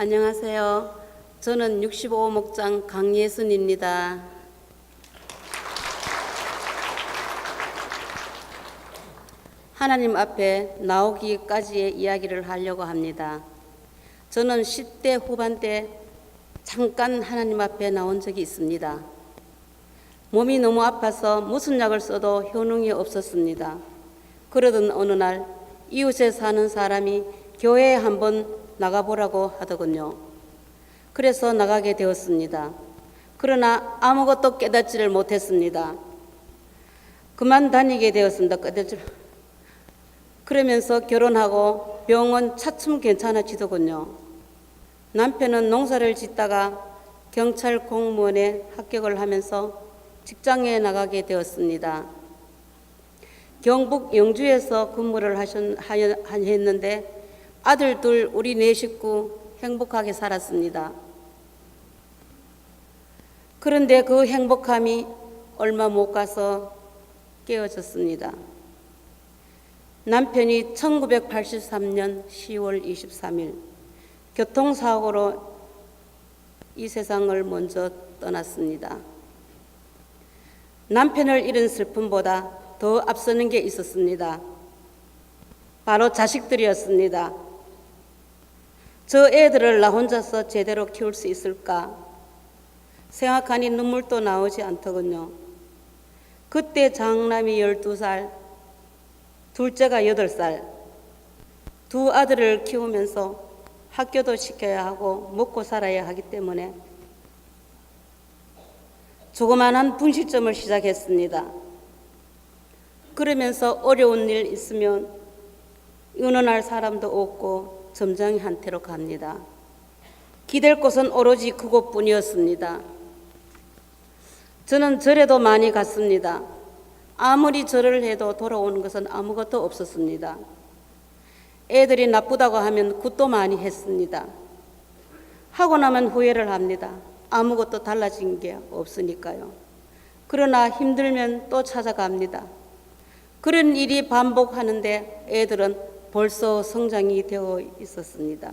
안녕하세요. 저는 65목장 강예순입니다. 하나님 앞에 나오기까지의 이야기를 하려고 합니다. 저는 10대 후반 때 잠깐 하나님 앞에 나온 적이 있습니다. 몸이 너무 아파서 무슨 약을 써도 효능이 없었습니다. 그러던 어느 날 이웃에 사는 사람이 교회에 한번 나가보라고 하더군요. 그래서 나가게 되었습니다. 그러나 아무것도 깨닫지를 못했습니다. 그만 다니게 되었습니다. 그러면서 결혼하고 병원 차츰 괜찮아지더군요. 남편은 농사를 짓다가 경찰 공무원에 합격을 하면서 직장에 나가게 되었습니다. 경북 영주에서 근무를 하셨, 했는데 아들 둘 우리 네 식구 행복하게 살았습니다. 그런데 그 행복함이 얼마 못 가서 깨어졌습니다. 남편이 1983년 10월 23일 교통사고로 이 세상을 먼저 떠났습니다. 남편을 잃은 슬픔보다 더 앞서는 게 있었습니다. 바로 자식들이었습니다. 저 애들을 나 혼자서 제대로 키울 수 있을까? 생각하니 눈물도 나오지 않더군요. 그때 장남이 12살, 둘째가 8살, 두 아들을 키우면서 학교도 시켜야 하고 먹고 살아야 하기 때문에 조그만한 분실점을 시작했습니다. 그러면서 어려운 일 있으면 의논할 사람도 없고 점장이 한테로 갑니다. 기댈 곳은 오로지 그곳뿐이었습니다. 저는 절에도 많이 갔습니다. 아무리 절을 해도 돌아오는 것은 아무것도 없었습니다. 애들이 나쁘다고 하면 굿도 많이 했습니다. 하고 나면 후회를 합니다. 아무것도 달라진 게 없으니까요. 그러나 힘들면 또 찾아갑니다. 그런 일이 반복하는데 애들은 벌써 성장이 되어 있었습니다.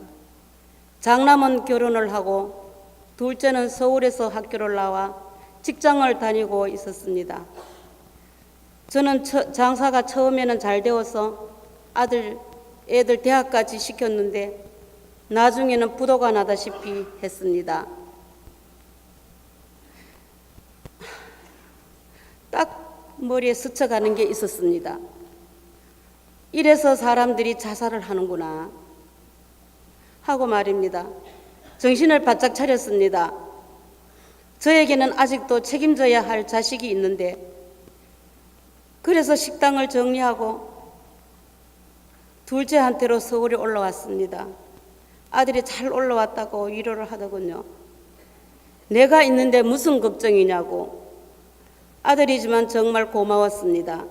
장남은 결혼을 하고 둘째는 서울에서 학교를 나와 직장을 다니고 있었습니다. 저는 처- 장사가 처음에는 잘 되어서 아들, 애들 대학까지 시켰는데 나중에는 부도가 나다시피 했습니다. 딱 머리에 스쳐가는 게 있었습니다. 이래서 사람들이 자살을 하는구나 하고 말입니다. 정신을 바짝 차렸습니다. 저에게는 아직도 책임져야 할 자식이 있는데 그래서 식당을 정리하고 둘째한테로 서울에 올라왔습니다. 아들이 잘 올라왔다고 위로를 하더군요. 내가 있는데 무슨 걱정이냐고. 아들이지만 정말 고마웠습니다.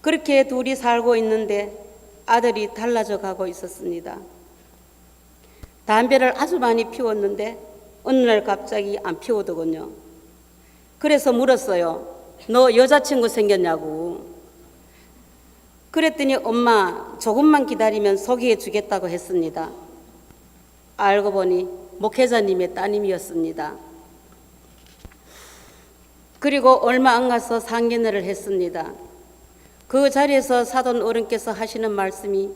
그렇게 둘이 살고 있는데 아들이 달라져 가고 있었습니다. 담배를 아주 많이 피웠는데 어느 날 갑자기 안 피우더군요. 그래서 물었어요. 너 여자친구 생겼냐고. 그랬더니 엄마 조금만 기다리면 소개해 주겠다고 했습니다. 알고 보니 목회자님의 따님이었습니다. 그리고 얼마 안 가서 상견례를 했습니다. 그 자리에서 사돈 어른께서 하시는 말씀이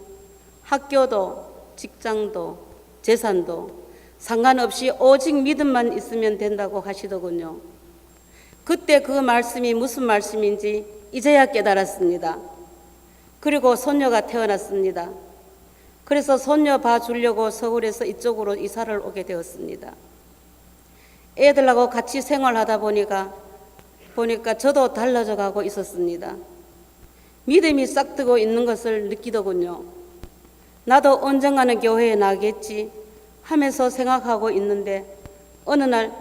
학교도 직장도 재산도 상관없이 오직 믿음만 있으면 된다고 하시더군요. 그때 그 말씀이 무슨 말씀인지 이제야 깨달았습니다. 그리고 손녀가 태어났습니다. 그래서 손녀 봐주려고 서울에서 이쪽으로 이사를 오게 되었습니다. 애들하고 같이 생활하다 보니까 보니까 저도 달라져 가고 있었습니다. 믿음이 싹트고 있는 것을 느끼더군요. 나도 언젠가는 교회에 나겠지 하면서 생각하고 있는데 어느 날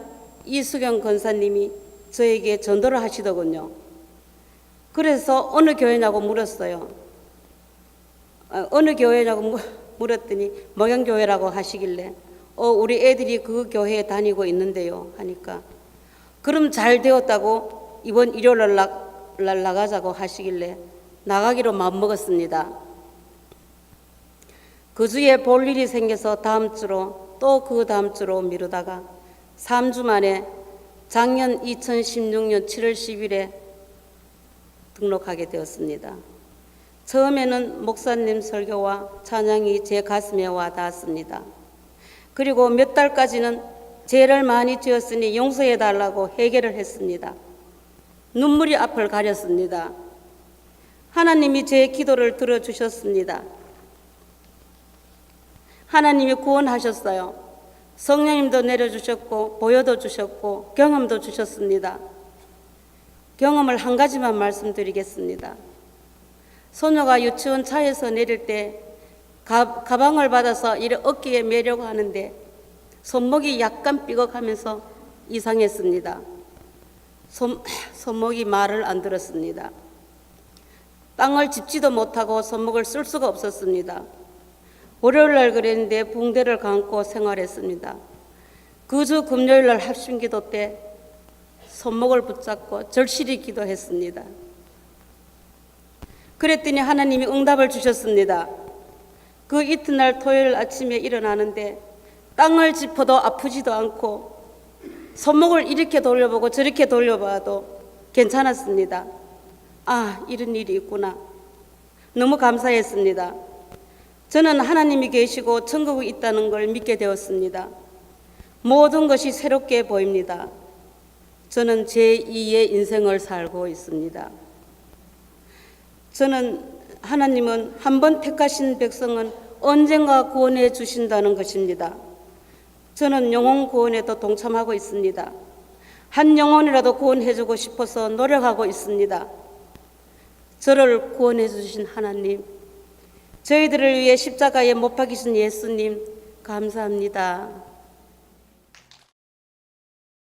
이수경 권사님이 저에게 전도를 하시더군요. 그래서 어느 교회냐고 물었어요. 어, 어느 교회냐고 무- 물었더니 목양교회라고 하시길래 어, 우리 애들이 그 교회에 다니고 있는데요 하니까 그럼 잘 되었다고 이번 일요일 날, 날 나가자고 하시길래 나가기로 마음먹었습니다. 그 주에 볼 일이 생겨서 다음 주로 또 그 다음 주로 미루다가 3주 만에 작년 2016년 7월 10일에 등록하게 되었습니다. 처음에는 목사님 설교와 찬양이 제 가슴에 와 닿았습니다. 그리고 몇 달까지는 죄를 많이 지었으니 용서해 달라고 해결을 했습니다. 눈물이 앞을 가렸습니다. 하나님이 제 기도를 들어주셨습니다. 하나님이 구원하셨어요. 성령님도 내려주셨고, 보여도 주셨고, 경험도 주셨습니다. 경험을 한 가지만 말씀드리겠습니다. 소녀가 유치원 차에서 내릴 때 가, 가방을 받아서 이를 어깨에 매려고 하는데 손목이 약간 삐걱하면서 이상했습니다. 손, 손목이 말을 안 들었습니다. 땅을 짚지도 못하고 손목을 쓸 수가 없었습니다. 월요일 날 그랬는데 붕대를 감고 생활했습니다. 그 주 금요일 날 합심 기도 때 손목을 붙잡고 절실히 기도했습니다. 그랬더니 하나님이 응답을 주셨습니다. 그 이튿날 토요일 아침에 일어나는데 땅을 짚어도 아프지도 않고 손목을 이렇게 돌려보고 저렇게 돌려봐도 괜찮았습니다. 아, 이런 일이 있구나. 너무 감사했습니다. 저는 하나님이 계시고 천국이 있다는 걸 믿게 되었습니다. 모든 것이 새롭게 보입니다. 저는 제2의 인생을 살고 있습니다. 저는 하나님은 한 번 택하신 백성은 언젠가 구원해 주신다는 것입니다. 저는 영혼 구원에도 동참하고 있습니다. 한 영혼이라도 구원해 주고 싶어서 노력하고 있습니다. 저를 구원해 주신 하나님, 저희들을 위해 십자가에 못 박히신 예수님, 감사합니다.